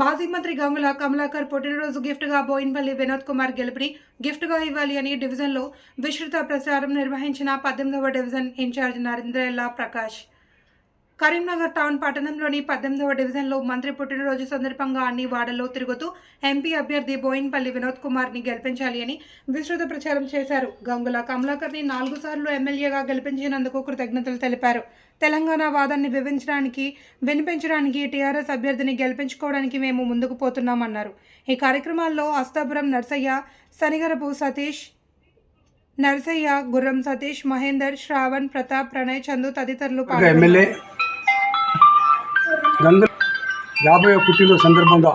మాజీ మంత్రి గంగుల కమలాకర్ పుట్టినరోజు గిఫ్ట్గా బోయిన్పల్లి వినోద్ కుమార్ గెలుపుని గిఫ్ట్గా ఇవ్వాలి అని డివిజన్లో విస్తృత ప్రచారం నిర్వహించిన పద్దెనిమిదవ డివిజన్ ఇన్ఛార్జ్ నరేంద్రల్లా ప్రకాష్. కరీంనగర్ టౌన్ పట్టణంలోని పద్దెనిమిదవ డివిజన్లో మంత్రి పుట్టినరోజు సందర్భంగా అన్ని వార్డుల్లో తిరుగుతూ ఎంపీ అభ్యర్థి బోయిన్పల్లి వినోద్ కుమార్ని గెలిపించాలి అని విస్తృత ప్రచారం చేశారు. గంగుల కమలాకర్ని నాలుగు సార్లు ఎమ్మెల్యేగా గెలిపించినందుకు కృతజ్ఞతలు తెలిపారు. తెలంగాణ వాదాన్ని వివరించడానికి వినిపించడానికి టీఆర్ఎస్ అభ్యర్థిని గెలిపించుకోవడానికి మేము ముందుకు పోతున్నామన్నారు. ఈ కార్యక్రమాల్లో అస్తాపురం నర్సయ్య శనిగరపు సతీష్ నర్సయ్య గుర్రం సతీష్ మహేందర్ శ్రావణ్ ప్రతాప్ ప్రణయ్ చందు తదితరులు పాల్గొన్నారు. గంగుల గంగు యాభై పుట్టిన సందర్భంగా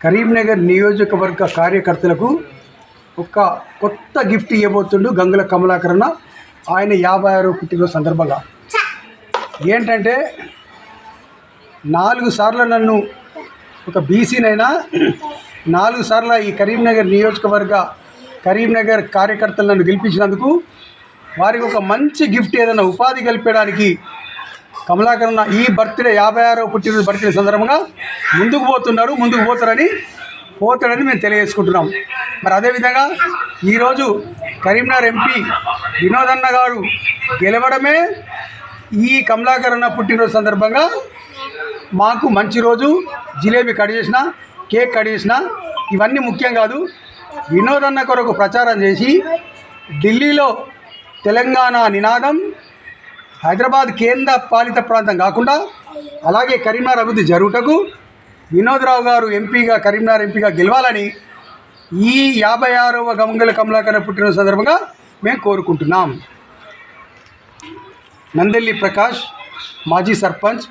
కరీంనగర్ నియోజకవర్గ కార్యకర్తలకు ఒక కొత్త గిఫ్ట్ ఇవ్వబోతుండు గంగుల కమలాకరణ ఆయన యాభై ఆరో పుట్టినరోజు సందర్భంగా. ఏంటంటే నాలుగు సార్లు నన్ను ఒక బీసీనైనా నాలుగు సార్లు ఈ కరీంనగర్ నియోజకవర్గ కరీంనగర్ కార్యకర్తలు నన్ను గెలిపించినందుకు వారికి ఒక మంచి గిఫ్ట్ ఏదైనా ఉపాధి కల్పించడానికి కమలాకరణ ఈ బర్త్డే యాభై ఆరో పుట్టినరోజు బర్త్డే సందర్భంగా ముందుకు పోతున్నారు ముందుకు పోతారని పోతాడని మేము తెలియజేసుకుంటున్నాం. మరి అదేవిధంగా ఈరోజు కరీంనగర్ ఎంపీ వినోదన్న గారు గెలవడమే ఈ కమలాకరణ పుట్టినరోజు సందర్భంగా మాకు మంచి రోజు జిలేబీ కట్ చేసిన కేక్ కట్ చేసిన ఇవన్నీ ముఖ్యం కాదు. వినోదన్న కొరకు ప్రచారం చేసి ఢిల్లీలో తెలంగాణ నినాదం హైదరాబాద్ కేంద్ర పాలిత ప్రాంతం కాకుండా అలాగే కరీంనగర్ అభివృద్ధి జరుగుటకు వినోద్రావు గారు ఎంపీగా కరీంనగర్ ఎంపీగా గెలవాలని ఈ యాభై ఆరవ గంగుల కమలాకర పుట్టిన సందర్భంగా మేము కోరుకుంటున్నాం. నందెల్లి ప్రకాష్ మాజీ సర్పంచ్.